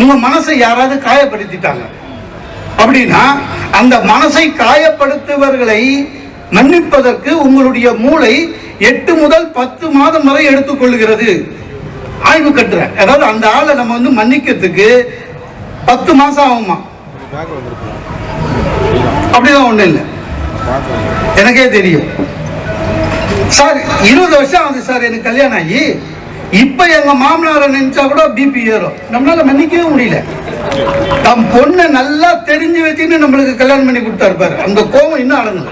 உங்க மனசை யாராவது காயப்படுத்திட்டாங்க. அப்படின்னா அந்த மனசை காயப்படுத்துவர்களை மன்னிப்பதற்கு உங்களுடைய மூளை எட்டு முதல் பத்து மாதம் வரை எடுத்துக்கொள்கிறது. ஆய்வு கட்டுற அதாவது அந்த ஆளை நம்ம வந்து மன்னிக்கிறதுக்கு பத்து மாசம் ஆகுமா? அப்படிதான் ஒண்ணு இல்லை. எனக்கே தெரியும். சார் இருபது வருஷம் ஆகுது சார் எனக்கு கல்யாணம் ஆகி. இப்ப எங்க மாமனாரை நினைச்சா கூட பிபி ஏறும். நம்மளால மன்னிக்கவே முடியல. தம் பொண்ணை நல்லா தெரிஞ்சு வச்சுன்னு நம்மளுக்கு கல்யாணம் பண்ணி கொடுத்தாரு பாரு. அந்த கோபம் இன்னும் அடங்கல.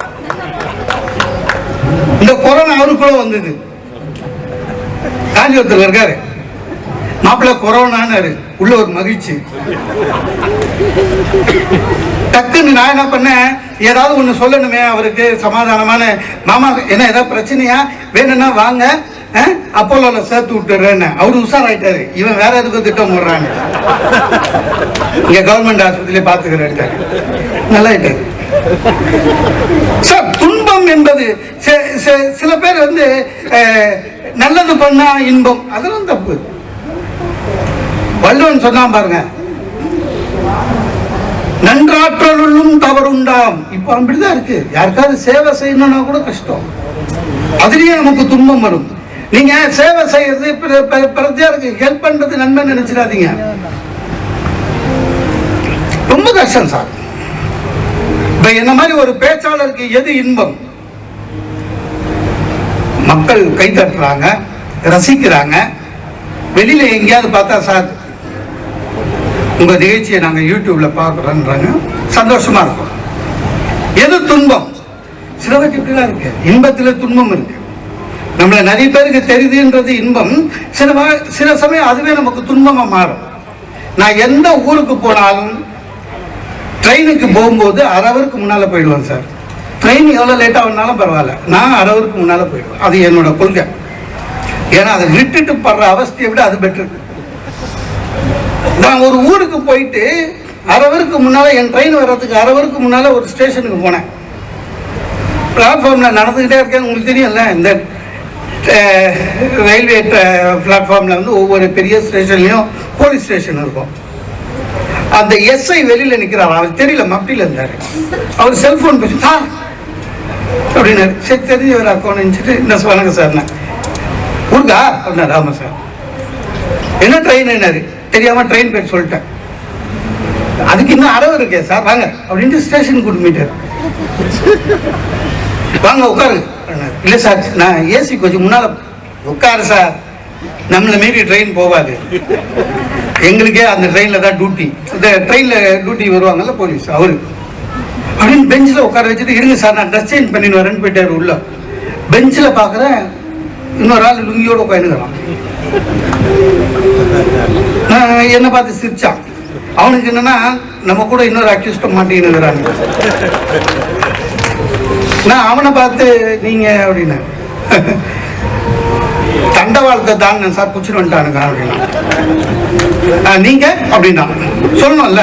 இந்த கொரோனா அவருக்குள்ள வந்தது. காஞ்சி ஒருத்தர் இருக்காரு. மாப்பிள்ள கொரோனான்னு உள்ள ஒரு மகிழ்ச்சி. டக்குன்னு நான் என்ன பண்ணேன்? ஏதாவது ஒன்று சொல்லணுமே அவருக்கு சமாதானமான மாமா என்ன ஏதாவது பிரச்சனையா? வேணும்னா வாங்க. அப்போலோல சேர்த்து விட்டுறேன்னு அவரு உஷாராயிட்டாரு. இவன் வேற எதுக்கும் திட்டம் போடுறான்னு. இங்க கவர்மெண்ட் ஆஸ்பத்திரியில பாத்துக்கிறேன் நல்லா ஆயிட்டாரு சார் துன்பம் என்பது சில பேர் வந்து அஹ், நல்லது பண்ணா இன்பம். அதெல்லாம் தப்பு. வள்ளுவன் சொன்னான் பாருங்க. நன்றாற்றலுள்ளும் தவறுண்டாம். இப்ப அப்படிதான் இருக்கு. யாருக்காவது சேவை செய்யணும்னா கூட கஷ்டம். அதுலயே நமக்கு துன்பம் வரும். நீங்க சேவை செய்யறது பிற- ஹெல்ப் பண்றது நன்மை நினைச்சிடாதீங்க. ரொம்ப கஷ்டம் சார். இப்ப என்ன மாதிரி ஒரு பேச்சாளருக்கு எது இன்பம்? மக்கள் கை தட்டுறாங்க ரசிக்கிறாங்க. வெளியில எங்கேயாவது பார்த்தா சார் உங்க நிகழ்ச்சியை நாங்க யூடியூப்ல பார்க்குறோன்றாங்க. சந்தோஷமா இருக்கும். எது துன்பம்? சில இப்படிலாம் இருக்கு. இன்பத்துல துன்பம் இருக்கு. நம்மளை நிறைய பேருக்கு தெரியுதுன்றது இன்பம். சில சில சமயம் அதுவே நமக்கு துன்பமாக மாறும். நான் எந்த ஊருக்கு போனாலும் ட்ரெயினுக்கு போகும்போது அரை ஹவருக்கு முன்னால போயிடுவேன் சார். ட்ரெயின் எவ்வளோ லேட்டாக வந்தாலும் பரவாயில்ல. நான் அரை ஹவருக்கு முன்னால் போயிடுவேன். அது என்னோட கொள்கை. ஏன்னா அதை விட்டுட்டு படுற அவஸ்தையை விட அது பெட்ரு நான் ஒரு ஊருக்கு போயிட்டு அரை ஹவருக்கு என் ட்ரெயின் வர்றதுக்கு அரை ஹவருக்கு ஒரு ஸ்டேஷனுக்கு போனேன். பிளாட்ஃபார்மில் நடந்துக்கிட்டே இருக்கேன் உங்களுக்கு தெரியும்ல இந்த ரயில்வே பிளாட்ஃபார்மில் வந்து ஒவ்வொரு பெரிய ஸ்டேஷன்லேயும் போலீஸ் ஸ்டேஷன் இருக்கும். அந்த எஸ்ஐ வெளியில் நிற்கிறார் அவர் தெரியல மப்டியில் இருந்தார். அவர் செல்ஃபோன் பேசி சார் அப்படின்னாரு. சரி தெரிஞ்சவர் அக்கௌண்ட் நினச்சிட்டு என்ன வணக்கம் சார் ஊருக்கா அப்படின்னாரு. ஆமாம் சார். என்ன ட்ரெயின் என்னாரு தெரியாமல் ட்ரெயின் பேர் சொல்லிட்டேன். அதுக்கு இன்னும் அரவு இருக்கே சார். வாங்க. அப்படின்ட்டு ஸ்டேஷன் கூட்டு வாங்க உட்காருங்க. இல்லை சார் நான் ஏசி கொஞ்சம் முன்னால் உட்காரு சார். நம்மளை மீறி ட்ரெயின் போகாது எங்களுக்கே அந்த ட்ரெயினில் தான் டியூட்டி இந்த ட்ரெயினில் டியூட்டி வருவாங்கல்ல போலீஸ் அவரு. அப்படின்னு பெஞ்சில் உட்கார வச்சுட்டு இருங்க சார் நான் ட்ரெஸ் சேஞ்ச் பண்ணின்னு வரேன்னு போயிட்டார் உள்ள. பெஞ்சில் பார்க்குறேன் இன்னொரு ஆள் லுங்கியோட உட்காந்துக்கிறான் நான் என்னை பார்த்து சிரிச்சான். அவனுக்கு என்னன்னா நம்ம கூட இன்னொரு அக்யூஸ்டம் மாட்டின்னு நான் அவனை பார்த்து நீங்க அப்படின்னா. தண்டவாளத்தை தான் சார் குச்சிட்டு வந்துட்டானுங்க அப்படின்னா. "ஆ, நீங்க அப்படின்னா. சொல்லணும்ல.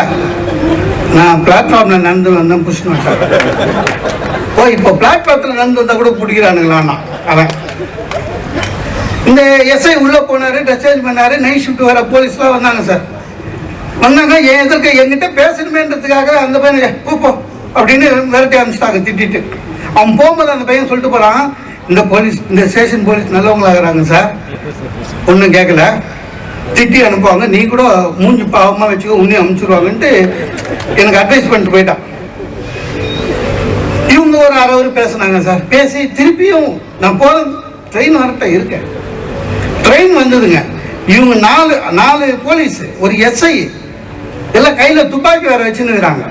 நான் பிளாட்ஃபார்ம்ல நடந்து வந்தேன் புடிச்சுட்டு வந்துட்டான். ஓ இப்போ பிளாட்ஃபார்ம்ல நடந்து வந்தா கூட பிடிக்கிறானுங்களான்னா அவன். இந்த எஸ்ஐ உள்ள போனாரு ட்ரெஸ் சேஞ்ச் பண்ணாரு நைட் ஷிஃப்ட் வர போலீஸ்லாம் வந்தாங்க சார். வந்தாங்க என் எதிர்க்க என்கிட்ட பேசணுமேன்றதுக்காக அந்த பையனை கூப்போம் அப்படின்னு விரட்டி அனுப்பிச்சிட்டாங்க திட்டிட்டு. அவன் போகும்போது அந்த பையன் சொல்லிட்டு போகிறான் இந்த போலீஸ் இந்த ஸ்டேஷன் போலீஸ் நல்லவங்களாகிறாங்க சார். ஒன்றும் கேட்கல திட்டி அனுப்புவாங்க. நீ கூட மூஞ்சி பாவமாக வச்சுக்கோ உன்னையும் அனுப்பிச்சிருவாங்கன்ட்டு எனக்கு அட்வைஸ் பண்ணிட்டு போயிட்டான். இவங்க ஒரு அரை அவர் பேசுனாங்க சார். பேசி திருப்பியும் நான் போற ட்ரெயின் வரட்ட இருக்கேன். ட்ரெயின் வந்ததுங்க. இவங்க நாலு நாலு போலீஸ் ஒரு எஸ்ஐ எல்லாம் கையில் துப்பாக்கி வேற வச்சுன்னுக்குறாங்க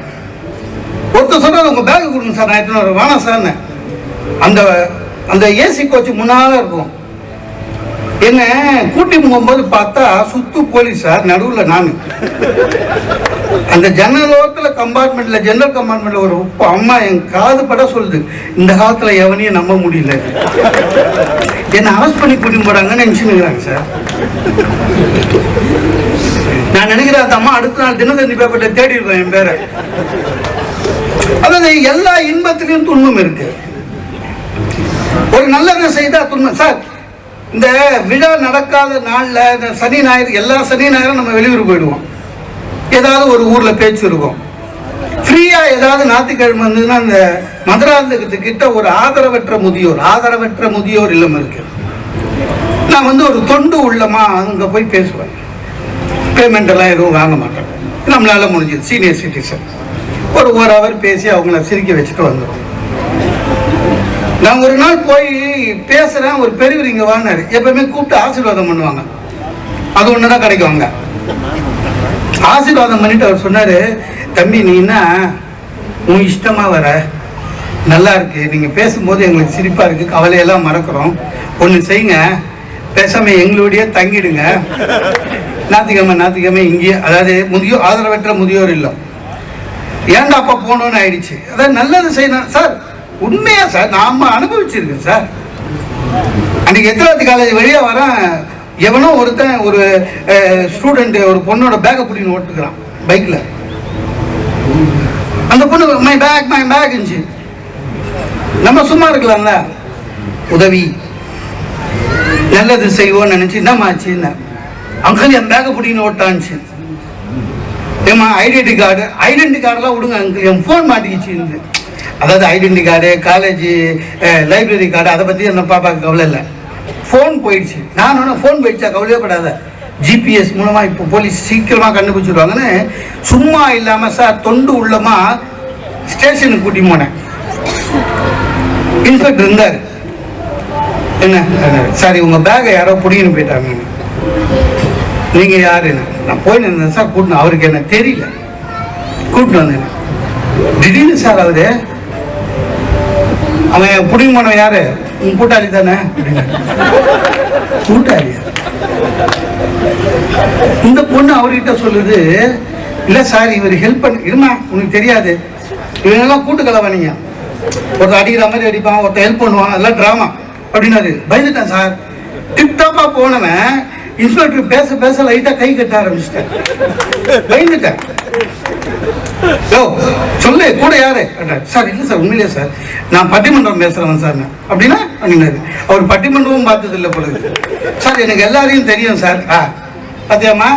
ஒருத்தர் சொன்னார் உங்கள் பேக் கொடுங்க சார் நான் எத்தனை வேணாம் சார்னு அந்த அந்த ஏசி கோச் முன்னால இருக்கும். என்ன கூட்டி போகும்போது பார்த்தா சுத்து போலீஸ் சார் நடுவில் நான். அந்த ஜன்னல் ஓரத்தில் கம்பார்ட்மெண்ட்ல ஜென்ரல் கம்பார்ட்மெண்ட்ல ஒரு உப்பு அம்மா என் காது பட சொல்லுது. இந்த காலத்தில் எவனையும் நம்ப முடியல. என்னை அரெஸ்ட் பண்ணி கூட்டி போறாங்கன்னு நினைச்சுக்கிறாங்க சார். நான் நினைக்கிறேன் அந்த அம்மா அடுத்த நாள் தினத்தந்தி பேப்பர்ல தேடி இருக்கேன் என் பேரை. அதாவது எல்லா இன்பத்திலையும் துன்பம் இருக்கு. ஒரு நல்லதை செய்தா துன்பம். சார் இந்த விழா நடக்காத நாள்ல இந்த சனி ஞாயிறு எல்லா சனி ஞாயிறும் நம்ம வெளியூர் போயிடுவோம். ஏதாவது ஒரு ஊர்ல பேச்சு இருக்கும். ஃப்ரீயா ஏதாவது ஞாயிற்றுக்கிழமை வந்ததுன்னா அந்த மதுராந்தகத்துக்கிட்ட ஒரு ஆதரவற்ற முதியோர் ஆதரவற்ற முதியோர் இல்லம் இருக்கு. நான் வந்து ஒரு தொண்டு உள்ளமா அங்க போய் பேசுவேன். பேமெண்ட் எல்லாம் எதுவும் வாங்க மாட்டேன். நம்மளால முடிஞ்சது. சீனியர் சிட்டிசன் ஒரு ஒரு ஹவர் பேசி அவங்கள சிரிக்க வச்சுட்டு வந்துடும் நான் ஒரு நாள் போய் பேசுறேன் ஒரு பெரியவர் இங்க வாங்கினாரு எப்பவுமே கூப்பிட்டு ஆசீர்வாதம் பண்ணுவாங்க. அது ஒண்ணுதான் கிடைக்கும் அங்க ஆசீர்வாதம் பண்ணிட்டு அவர் சொன்னாரு தம்பி நீ என்ன? உன் இஷ்டமா வர. நல்லா இருக்கு. நீங்க பேசும்போது எங்களுக்கு சிரிப்பா இருக்கு. கவலையெல்லாம் மறக்கிறோம். ஒண்ணு செய்யுங்க. பேசாம எங்களுடைய தங்கிடுங்க. ஞாத்திக்கிழமை ஞாத்திக்கிழமை இங்கேயே. அதாவது முதியோர் ஆதரவற்ற முதியோர் இல்லம். ஏன்டா அப்போ போகணும்னு ஆயிடுச்சு? அதான் நல்லது செய்யணும். சார் உண்மையா சார் நாம அனுபவிச்சிருக்கேன் சார். அன்னைக்கு எத்தனாவது காலேஜ் வழியா வரேன் எவனோ ஒருத்தன் ஒரு ஸ்டூடெண்ட் ஒரு பொண்ணோட பேக்கை பிடின்னு ஓட்டுக்கிறான் பைக்ல அந்த பொண்ணு மை பேக் மை பேக் இருந்துச்சு நம்ம சும்மா இருக்கலாம்ல. உதவி. நல்லது செய்வோம்னு நினைச்சு என்ன? அங்கிள் என் பேக்கை பிடின்னு ஓட்டான்ச்சு ஏமா ஐடென்டி கார்டு ஐடென்டி கார்டெலாம் விடுங்க அங்கிள் என் ஃபோன் மாட்டிக்கிச்சு இருந்து. அதாவது identity card college library card அதை பற்றி என்ன பாப்பாக்கு கவலை இல்லை. ஃபோன் போயிடுச்சு. நான் ஒன்றும் ஃபோன் போயிடுச்சா? கவலையே படாத. ஜிபிஎஸ் மூலமாக இப்போ போலீஸ் சீக்கிரமாக கண்டுபிடிச்சிடுவாங்கன்னு சும்மா இல்லாமல் சார் தொண்டு உள்ளமா ஸ்டேஷனுக்கு கூட்டி போனேன். இன்ஸ்பெக்டர் இருந்தார். என்ன? சார் உங்கள் பேக்கை யாரோ பிடிங்கின்னு போயிட்டாங்க நீங்க யாரு? நான் போய் நின்றேன் சார் கூட்டினேன் அவருக்கு என்ன தெரியல. கூட்டிட்டு வந்தேன். திடீர்னு சார் அவரு அவன் புடிங்க போனவன் யாரு? உன் கூட்டாளி தானே? அப்படின்னாரு. கூட்டாளியா? இந்த பொண்ணு அவர்கிட்ட சொல்லுது இல்ல சார் இவர் ஹெல்ப் பண்ண இருமா உனக்கு தெரியாது. இவங்கெல்லாம் கூட்டு கலவானீங்க ஒருத்தர் அடிக்கிற மாதிரி அடிப்பான் ஒருத்தர் ஹெல்ப் பண்ணுவான் அதெல்லாம் ட்ராமா அப்படின்னாரு. பயந்துட்டேன் சார். டிப்டாப்பா போனவன் இன்ஸ்பெக்டர் பேச பேச லைட்டா கை கட்ட ஆரம்பிச்சிட்டேன். பயந்துட்டேன். சொல்லு கூட யாரு? சார் இல்லை சார் உண்மையிலே சார் நான் பட்டிமன்றம் பேசுறேன் சார் அப்படின்னா அப்படின்னாரு. அவர் பட்டிமன்றமும் பார்த்தது இல்லை பொழுது சார் எனக்கு எல்லாரையும் தெரியும் சார். ஆ பாத்தியாம்மா?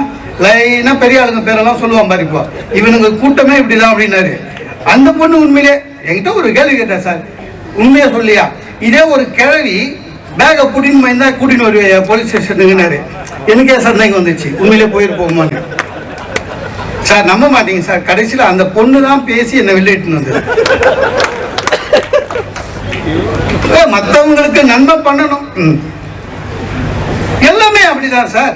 லைனா பெரிய ஆளுங்க பேரெல்லாம் சொல்லுவான் பாரு இப்போ. இவனுங்க கூட்டமே இப்படிதான் அப்படின்னாரு. அந்த பொண்ணு உண்மையிலே என்கிட்ட ஒரு கேள்வி கேட்டேன் சார். உண்மையா சொல்லியா? இதே ஒரு கிழவி பேகை கூட்டின்னு இருந்தா கூட்டின்னு வருவேன் போலீஸ் ஸ்டேஷனுக்குனாரு எனக்கே சந்தேகம் வந்துச்சு. உண்மையிலே போயிருப்போமான்னு சார் நம்ப மாட்டீங்க சார் கடைசியில் அந்த பொண்ணு தான் பேசி என்னை வெளியிட்டு வந்தது. மற்றவங்களுக்கு நன்மை பண்ணணும். ம். எல்லாமே அப்படிதான் சார்